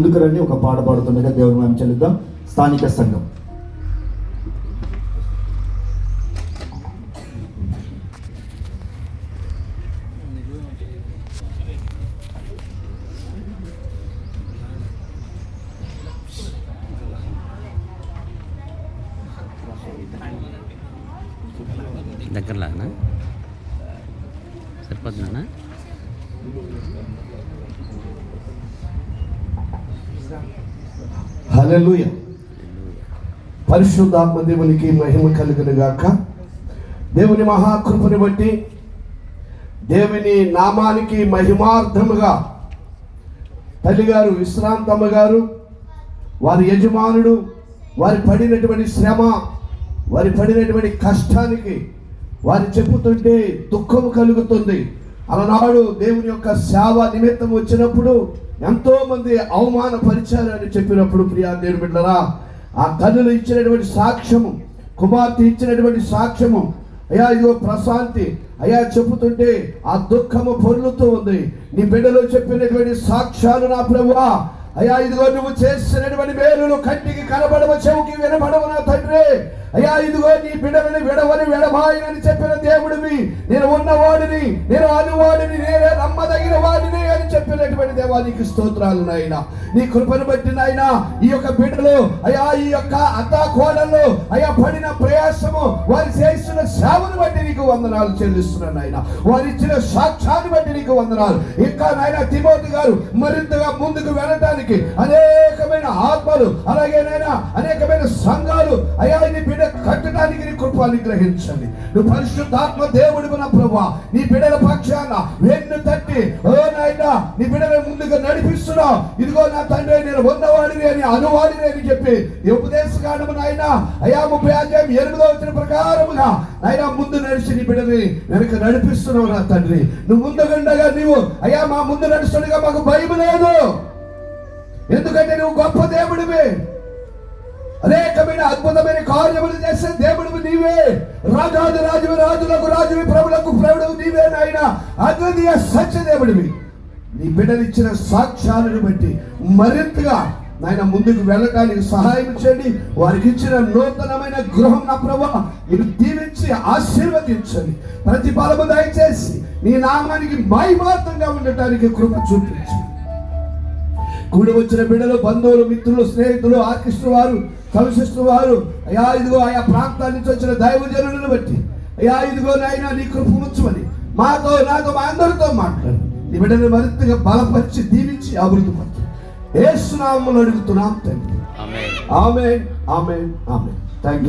ముందుకు రండి ఒక పాట పాడుతుండగా దేవుని మేము చెల్లిద్దాం. స్థానిక సంఘం. దగ్గరలానా? సరిపోతుందన్నా అలెలుయ పరిశుద్ధాత్మ దేవునికి మహిమ కలుగును గాక. దేవుని మహాకృపని బట్టి దేవుని నామానికి మహిమార్థముగా తల్లిగారు విశ్రాంతమ్మ గారు వారి యజమానుడు వారి పడినటువంటి శ్రమ వారి పడినటువంటి కష్టానికి వారు చెప్పుతుంటే దుఃఖం కలుగుతుంది. అలనాడు దేవుని యొక్క సేవ నిమిత్తం వచ్చినప్పుడు ఎంతో మంది అవమానపరిచారని చెప్పినప్పుడు ప్రియా దేవుని బిడ్డరా ఆ తల్లులు ఇచ్చినటువంటి సాక్ష్యము కుమార్తె ఇచ్చినటువంటి సాక్ష్యము అయ్యా ఇదిగో ప్రశాంతి అయ్యా చెబుతుంటే ఆ దుఃఖము పొర్లుతూ ఉంది. నీ బిడ్డలో చెప్పినటువంటి సాక్ష్యాలు నా ప్రభువా అయ్యా ఇదిగో నువ్వు చేసినటువంటి మేలులు కంటికి కనబడవ చెవుకి వినబడవ నా తండ్రి. అయ్యా ఇదిగో నీ బిడ్డలని విడవని విడబాయనని చెప్పిన దేవుడివి. నేను ఉన్నవాడిని నేను అనువాడిని నేనే కృపగల దేవా నీకు స్తోత్రాలు నాయన. నీ కృపను బట్టి నాయన ఈ యొక్క బిడ్డలు అయ్యా ఈ యొక్క అత్తా కోడళ్ళు అయ్యా పడిన ప్రయాసము వారు చేస్తున్న సేవను బట్టి నీకు వందనాలు చెల్లిస్తున్నాను నాయన. వారు ఇచ్చిన సాక్ష్యాన్ని బట్టి నీకు వందనాలు. ఇంకా నాయన తిమోతి గారు మరింతగా ముందుకు వెళ్ళటానికి అనేకమైన ఆత్మలు అలాగే నాయన అనేకమైన సంఘాలు అయ్యా నీ బిడ్డ కట్టడానికి నీ కృప అనుగ్రహించండి. నువ్వు పరిశుద్ధాత్మ దేవుడు నా ప్రభా నీ బిడ్డల పక్షాన వెన్ను తట్టి ఓ నీ బిడ్డల ముందుగా నడిపిస్తున్నావు. ఇదిగో నా తండ్రి నేను ఉన్నవాడిని అని అనువాడిని అని చెప్పి ఉపదేశకాండము నాయన అయ్యా ముప్పై అధ్యాయం ఎనిమిదో వచ్చిన ప్రకారముగా నాయన ముందు నడిచి నీ బిడ్డని వెనక నడిపిస్తున్నావు నా తండ్రి. నువ్వు ముందుగుండగా నీవు అయ్యా మా ముందు నడుస్తుండగా మాకు భయం లేదు. ఎందుకంటే నువ్వు గొప్ప దేవుడివి. అనేకమైన అద్భుతమైన కార్యములు చేసే దేవుడు నీవే. రాజాది రాజువి రాజులకు రాజువి ప్రభులకు ప్రభుడు నీవే నాయన. అద్వితీయ సత్య దేవుడివి. నీ బిడ్డనిచ్చిన సాక్ష్యాలను బట్టి మరింతగా నాయన ముందుకు వెళ్ళటానికి సహాయం చేయండి. వారికి ఇచ్చిన నూతనమైన గృహం నా ప్రభా. మీరు దీవించి ఆశీర్వదించండి. ప్రతి బలము దయచేసి నీ నామానికి మహిమార్థంగా ఉండటానికి కృప చూపించండి కూడి వచ్చిన బిడ్డలు బంధువులు మిత్రులు స్నేహితులు ఆర్కెస్ట్ర వారు కవిశిష్టు వారు అయా ఇదిగో ఆయా ప్రాంతాల నుంచి వచ్చిన దైవజనులను బట్టి అయా ఇదిగో నాయన నీ కృప ఉంచమని మాతో నాతో మా అందరితో మాట్లాడు. నీ బిడ్డలు మరింతగా బలపరిచి దీవించి అభివృద్ధి పరచు ఏసునామములు అడుగుతున్నాం తండ్రి. ఆమె ఆమె ఆమె ఆమె థ్యాంక్ యూ